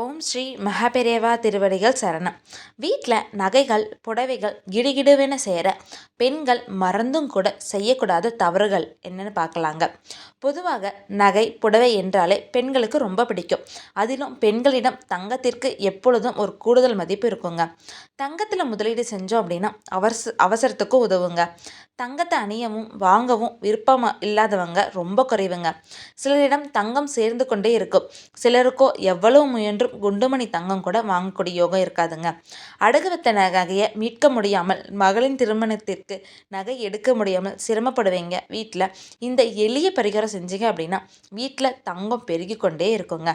ஓம் ஸ்ரீ மகாபெரேவா திருவடிகள் சரணம். வீட்டில் நகைகள் புடவைகள் கிடுகிடுவென சேர பெண்கள் மறந்தும் கூட செய்யக்கூடாத தவறுகள் என்னென்னு பார்க்கலாங்க. பொதுவாக நகை புடவை என்றாலே பெண்களுக்கு ரொம்ப பிடிக்கும். அதிலும் பெண்களிடம் தங்கத்திற்கு எப்பொழுதும் ஒரு கூடுதல் மதிப்பு இருக்குங்க. தங்கத்தில் முதலீடு செஞ்சோம் அப்படின்னா அவச அவசரத்துக்கும் உதவுங்க. தங்கத்தை அணியவும் வாங்கவும் விருப்பம் இல்லாதவங்க ரொம்ப குறைவுங்க. சிலரிடம் தங்கம் சேர்ந்து கொண்டே இருக்கும். சிலருக்கோ எவ்வளவு முயன்றும் குண்டுமணி தங்கம் கூட வாங்கக்கூடிய யோகம் இருக்காதுங்க. அடகு வைத்த நகையை மீட்க முடியாமல் மகளின் திருமணத்திற்கு நகை எடுக்க முடியாமல் சிரமப்படுவீங்க வீட்டில் இந்த எளிய பரிகாரம் செஞ்சீங்க அப்படின்னா வீட்டில் தங்கம் பெருகி கொண்டே இருக்குங்க.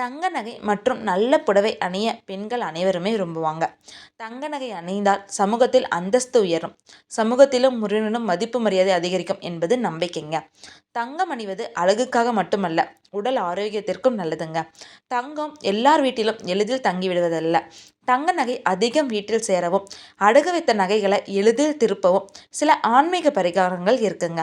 தங்க நகை மற்றும் நல்ல புடவை அணிய பெண்கள் அனைவருமே விரும்புவாங்க. தங்க நகை அணிந்தால் சமூகத்தில் அந்தஸ்து உயரும். சமூகத்திலும் முருகனும் மதிப்பு மரியாதை அதிகரிக்கும் என்பது நம்பிக்கைங்க. தங்கம் அணிவது அழகுக்காக மட்டுமல்ல உடல் ஆரோக்கியத்திற்கும் நல்லதுங்க. தங்கம் எல்லார் வீட்டிலும் எளிதில் தங்கிவிடுவதல்ல. தங்க நகை அதிகம் வீட்டில் சேரவும் அடகு வைத்த நகைகளை எளிதில் திருப்பவும் சில ஆன்மீக பரிகாரங்கள் இருக்குங்க.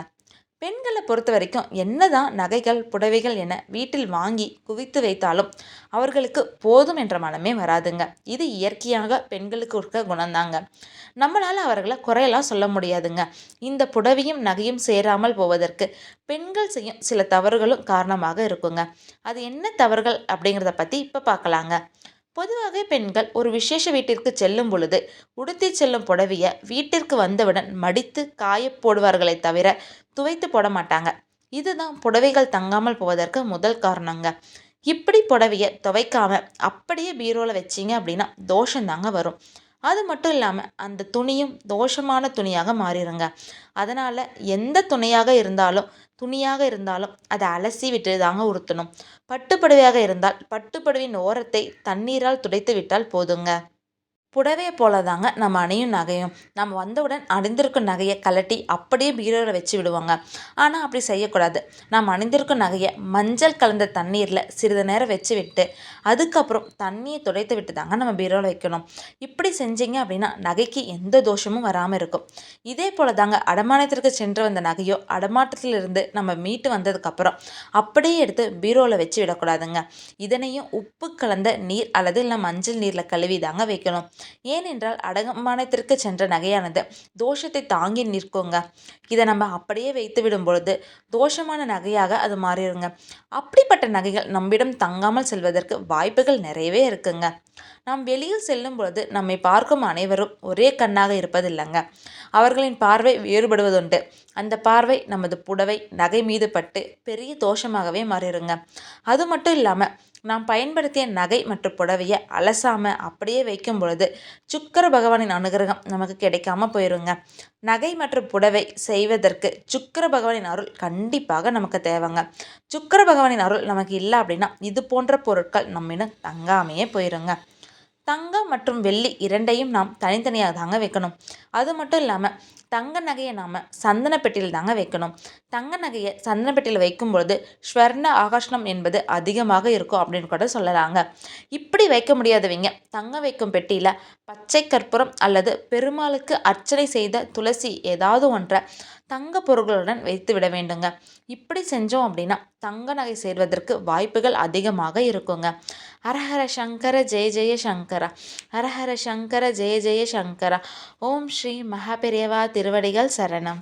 பெண்களை பொறுத்த வரைக்கும் என்னதான் நகைகள் புடவைகள் என வீட்டில் வாங்கி குவித்து வைத்தாலும் அவர்களுக்கு போதும் என்ற மனமே வராதுங்க. இது இயற்கையாக பெண்களுக்கு இருக்க குணந்தாங்க நம்மளால் அவர்களை குறையெல்லாம் சொல்ல முடியாதுங்க. இந்த புடவையும் நகையும் சேராமல் போவதற்கு பெண்கள் செய்யும் சில தவறுகளும் காரணமாக இருக்குங்க. அது என்ன தவறுகள் அப்படிங்கிறத பற்றி இப்போ பார்க்கலாங்க. பொதுவாக பெண்கள் ஒரு விசேஷ வீட்டிற்கு செல்லும் பொழுது உடுத்தி செல்லும் புடவையை வீட்டிற்கு வந்தவுடன் மடித்து காய போடுவார்களே தவிர துவைத்து போட மாட்டாங்க. இதுதான் புடவைகள் தங்காமல் போவதற்கு முதல் காரணங்க. இப்படி புடவையை துவைக்காம அப்படியே பீரோவில் வச்சிங்க அப்படின்னா தோஷம் தாங்க வரும். அது மட்டும் இல்லாமல் அந்த துணியும் தோஷமான துணியாக மாறிடுங்க அதனால் எந்த துணியாக இருந்தாலும் துணியாக இருந்தாலும் அதை அலசி விட்டு தாங்க உடுத்தணும் பட்டுப்படுவையாக இருந்தால் பட்டுப்படுவின் ஓரத்தை தண்ணீரால் துடைத்து விட்டால் போதுங்க. புடவையை போல தாங்க நம்ம அணியும் நகையும். நம்ம வந்தவுடன் அணிந்திருக்கும் நகையை கலட்டி அப்படியே பீரோவில் வச்சு விடுவாங்க. ஆனால் அப்படி செய்யக்கூடாது. நம்ம அணிந்திருக்கும் நகையை மஞ்சள் கலந்த தண்ணீரில் சிறிது நேரம் வச்சு விட்டு அதுக்கப்புறம் தண்ணியை துடைத்து விட்டு தாங்க நம்ம பீரோவில் வைக்கணும். இப்படி செஞ்சீங்க அப்படின்னா நகைக்கு எந்த தோஷமும் வராமல் இருக்கும். இதே போல தாங்க அடமானத்திற்கு சென்று வந்த நகையோ அடமாட்டத்திலிருந்து நம்ம மீட்டு வந்ததுக்கப்புறம் அப்படியே எடுத்து பீரோவில் வச்சு விடக்கூடாதுங்க. இதனையும் உப்பு கலந்த நீர் அல்லது இல்லை மஞ்சள் நீரில் கழுவி தாங்க வைக்கணும். ஏனென்றால் அடமானத்திற்கு சென்ற நகையானது தோஷத்தை தாங்கி நிற்குங்க. இதை நம்ம அப்படியே வைத்து விடும் பொழுது தோஷமான நகையாக அது மாறிடுங்க. அப்படிப்பட்ட நகைகள் நம்மிடம் தங்காமல் செல்வதற்கு வாய்ப்புகள் நிறையவே இருக்குங்க. நாம் வெளியில் செல்லும் பொழுது நம்மை பார்க்கும் அனைவரும் ஒரே கண்ணாக இருப்பதில்லைங்க. அவர்களின் பார்வை வேறுபடுவதுண்டு. அந்த பார்வை நமது புடவை நகை மீது பட்டு பெரிய தோஷமாகவே மாறிடுங்க. அது மட்டும் இல்லாமல் நாம் பயன்படுத்திய நகை மற்றும் புடவையை அலசாமல் அப்படியே வைக்கும் பொழுது சுக்கர பகவானின் அனுகிரகம் நமக்கு கிடைக்காம போயிருங்க. நகை மற்றும் புடவை செய்வதற்கு சுக்கர பகவானின் அருள் கண்டிப்பாக நமக்கு தேவைங்க. சுக்கர பகவானின் அருள் நமக்கு இல்லை அப்படின்னா இது போன்ற பொருட்கள் நம்மிடம் தங்காமையே போயிருங்க. தங்கம் மற்றும் வெள்ளி இரண்டையும் நாம் தனித்தனியாக தாங்க வைக்கணும். அது மட்டும் இல்லாமல் தங்க நகையை நாம் சந்தனப்பெட்டியில் தாங்க வைக்கணும். தங்க நகையை சந்தனப்பெட்டியில் வைக்கும் பொழுது ஸ்வர்ண ஆகர்ஷணம் என்பது அதிகமாக இருக்கும் அப்படின்னு கூட சொல்லலாங்க. இப்படி வைக்க முடியாதவங்க தங்க வைக்கும் பெட்டியில் பச்சை கற்பூரம் அல்லது பெருமாளுக்கு அர்ச்சனை செய்த துளசி ஏதாவது ஒன்றை தங்க பொருட்களுடன் வைத்து விட வேண்டுங்க. இப்படி செஞ்சோம் அப்படின்னா தங்க நகை சேர்வதற்கு வாய்ப்புகள் அதிகமாக இருக்குங்க. ஹரஹர சங்கர ஜெய ஜெய சங்கரா. ஹரஹர சங்கர ஜெய ஜெய சங்கரா. ஓம் ஸ்ரீ மகாபெரியவா திருவடிகள் சரணம்.